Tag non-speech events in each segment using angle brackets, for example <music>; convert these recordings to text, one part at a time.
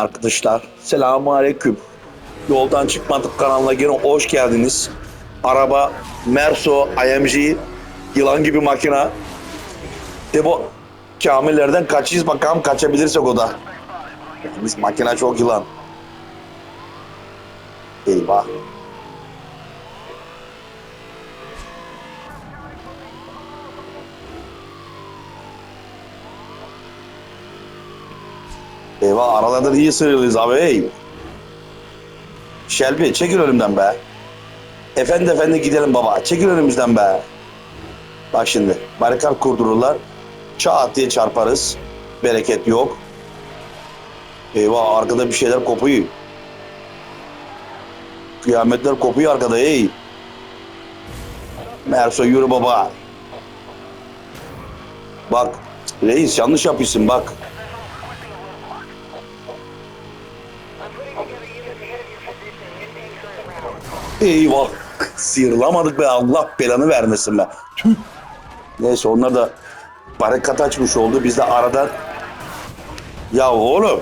Arkadaşlar selamun aleyküm. Yoldan çıkmadık kanalına gene hoş geldiniz. Araba Merso IMG yılan gibi makina. De bu kamillerden kaçıyız bakalım kaçabilirsek o da. Biz makina çok yılan. Eyvah. Eyvah aralardan iyi sığırlıyız abi. Hey. Şelbi çekil önümden be. Efendi efendi gidelim baba. Çekil önümüzden be. Bak şimdi barikat kurdururlar. Çat diye çarparız. Bereket yok. Eyvah arkada bir şeyler kopuyor. Kıyametler kopuyor arkada ey. Merso yürü baba. Bak reis yanlış yapıyorsun bak. Eyvah. Sıyrılamadık be Allah belanı vermesin be. Neyse onlar da barikat açmış oldu. Biz de aradan ya oğlum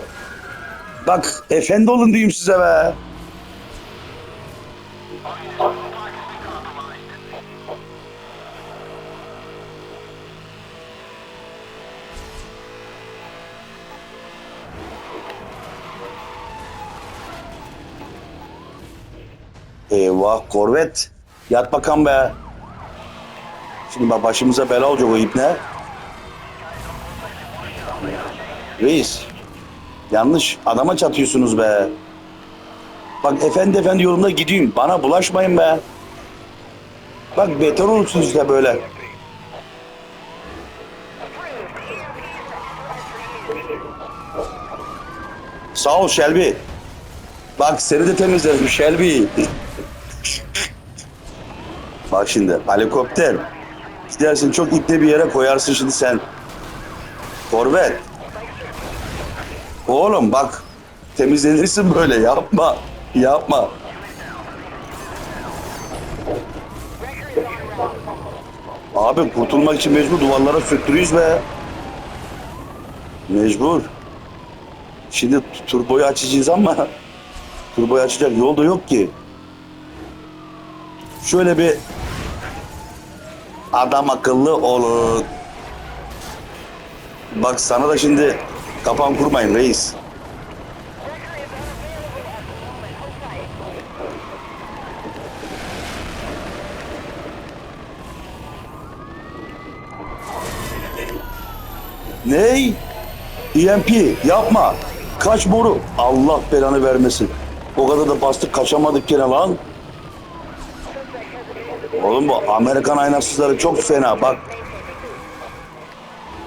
bak efendi olun diyeyim size be. Eyvah korvet. Yat bakalım be. Şimdi bak başımıza bela olacak o ipne. Reis. Yanlış adama çatıyorsunuz be. Bak efendi efendi yolunda gideyim. Bana bulaşmayın be. Bak beter olursunuz işte böyle. Sağ ol Shelby. Bak seni de temizledim Shelby. Bak şimdi helikopter. Gidersin çok iple bir yere koyarsın şimdi sen. Korvet. Oğlum bak temizlenirsin böyle yapma. Yapma. Abi kurtulmak için mecbur duvarlara sürttürüyoruz be. Mecbur. Şimdi turboyu açacağız ama <laughs> turboyu açacak yol da yok ki. Şöyle bir adam akıllı olun. Bak sana da şimdi kapan kurmayın reis. Ney? EMP yapma. Kaç boru. Allah belanı vermesin. O kadar da bastık kaçamadık gene lan. Oğlum bu Amerikan aynasızları çok fena bak.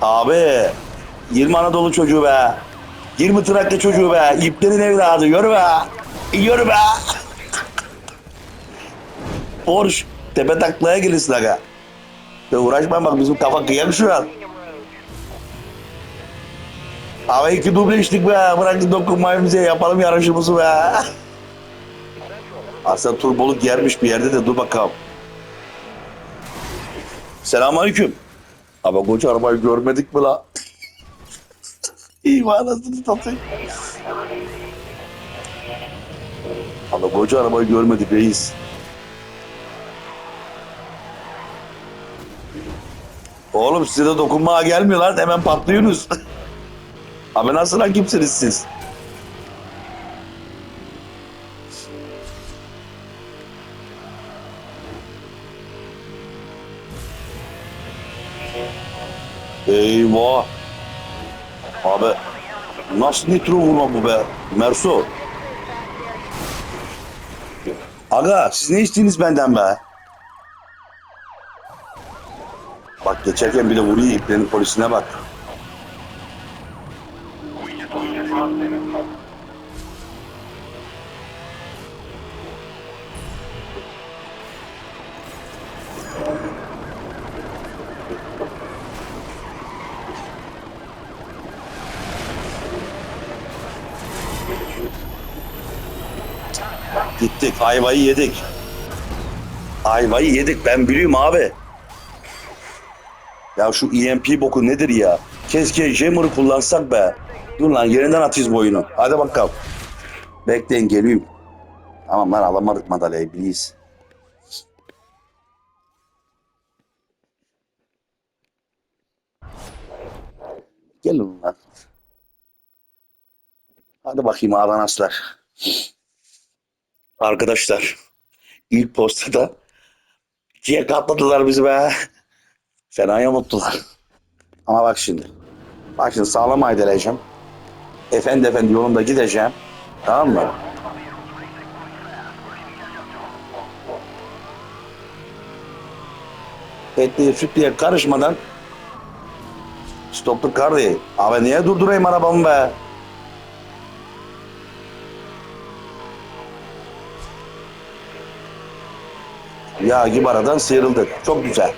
Abi 20 Anadolu çocuğu be. 20 Trakya çocuğu be. İplerin evladı yürü be. Yürü be. Porsche tepe taklaya gelirsin aga. Ya uğraşma bak bizim kafa kıyam şu an. Abi iki duble içtik be. Bırak dokunmayı bize yapalım yarışımızı be. Aslında turboluk yermiş bir yerde de dur bakalım. Selamünaleyküm. Ama koca arabayı görmedik mi la? İyi anasını satayım. Ama koca arabayı görmedik reis. Oğlum size de dokunmaya gelmiyor lan hemen patlıyorsunuz. <laughs> Abi nasıl rakipsiniz siz? Eyvah. Abi nasıl nitro vurma bu be? Merso. Aga siz ne istiyorsunuz benden be? Bak geçerken bir de vuruyor iplerin polisine bak. Gittik ayvayı yedik. Ayvayı yedik ben biliyorum abi. Ya şu EMP boku nedir ya? Keşke Jammer'ı kullansak be. Dur lan yerinden atıyız bu oyunu. Hadi bakalım. Bekleyin geliyorum. Tamam lan alamadık madalyayı please. Gelin lan. Hadi bakayım Adanaslar. Arkadaşlar ilk postada ikiye katladılar bizi be. Fenaya mutlular. Ama bak şimdi. Bak şimdi sağlam aydeleyeceğim. Efendi efendi yolunda gideceğim. Tamam mı? Etliye sütliye karışmadan Stoplu kardi. Abi niye durdurayım arabamı be? Ya gibi aradan sıyrıldık. Çok güzel.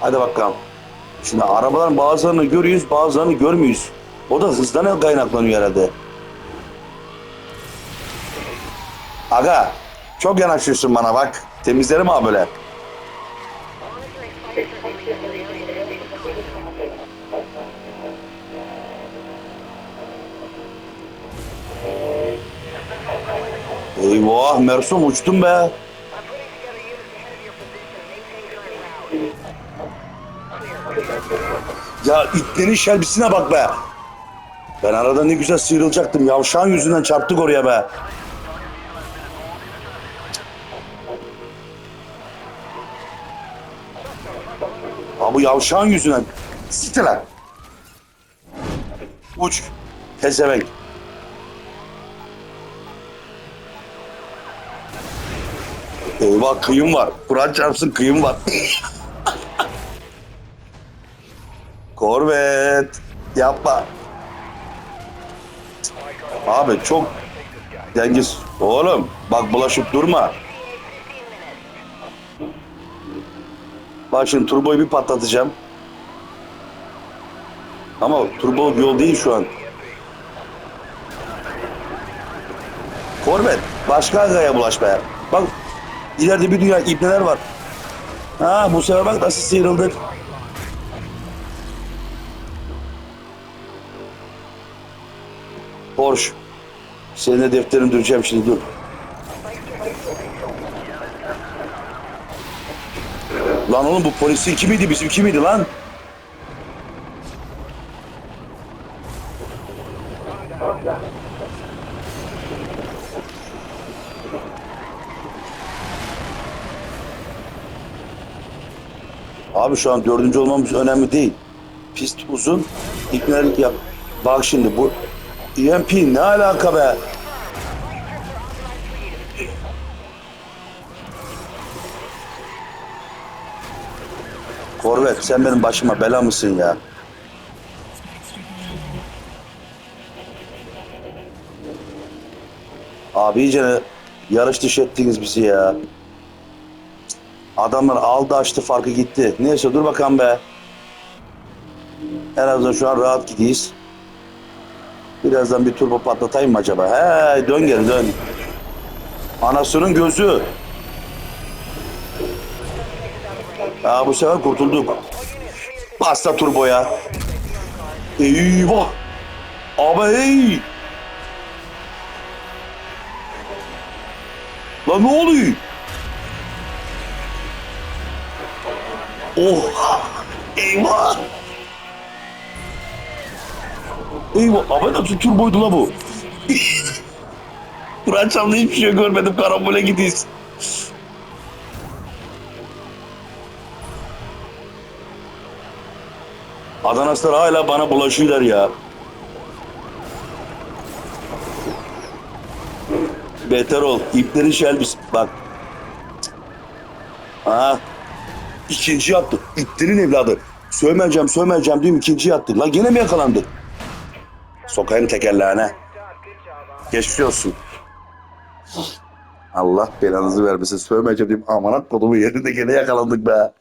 Hadi bakalım. Şimdi arabaların bazılarını görüyoruz, bazılarını görmüyoruz. O da hızdan kaynaklanıyor herhalde. Aga, çok yanaşıyorsun bana bak. Temizlerim ha böyle. Eyvah, Mersum uçtum be. Ya itlerin şelbisine bak be. Ben arada ne güzel sıyrılacaktım. Yavşağın yüzünden çarptık oraya be. Ha bu yavşağın yüzünden. Siktir lan. Uç. Pezevenk. Eyvah kıyım var. Kur'an çarpsın kıyım var. <laughs> Korvet. Yapma. Abi çok dengesiz. Oğlum bak bulaşıp durma. Bak şimdi turboyu bir patlatacağım. Ama turbo yol değil şu an. Korvet başka agaya bulaş be. Bak ileride bir dünya ibneler var. Ha bu sefer bak nasıl sıyrıldık. Senin de defterini düreceğim şimdi dur. Lan oğlum bu polisin kimiydi bizim kimiydi lan? Abi şu an dördüncü olmamız önemli değil. Pist uzun, iknelik yap. Bak şimdi bu EMP ne alaka be? Korvet sen benim başıma bela mısın ya? Abi iyice yarış dışı ettiniz bizi ya. Adamlar aldı açtı farkı gitti. Neyse dur bakalım be. En azından şu an rahat gidiyiz. Birazdan bir turbo patlatayım mı acaba? He dön geri dön. Anasının gözü. Aa, bu sefer kurtulduk. Basta turboya. Eyvah. Abi hey. Lan ne oluyor? Oh. Eyvah. Eyvah. Abi nasıl turboydu la bu? <laughs> Kur'an çaldı hiçbir şey görmedim. Karambole gidiyiz. Adanaslar hala bana bulaşıyorlar ya. Beter ol. İplerin şelbis. Bak. Ha. İkinci yaptı. İplerin evladı. Sövmeyeceğim, sövmeyeceğim diyeyim ikinci yattı. La gene mi yakalandık? Sokayım tekerleğine. Geçmiş olsun. Allah belanızı vermesin. Sövmeyeceğim diyeyim. Aman kodumu yerinde gene yakalandık be.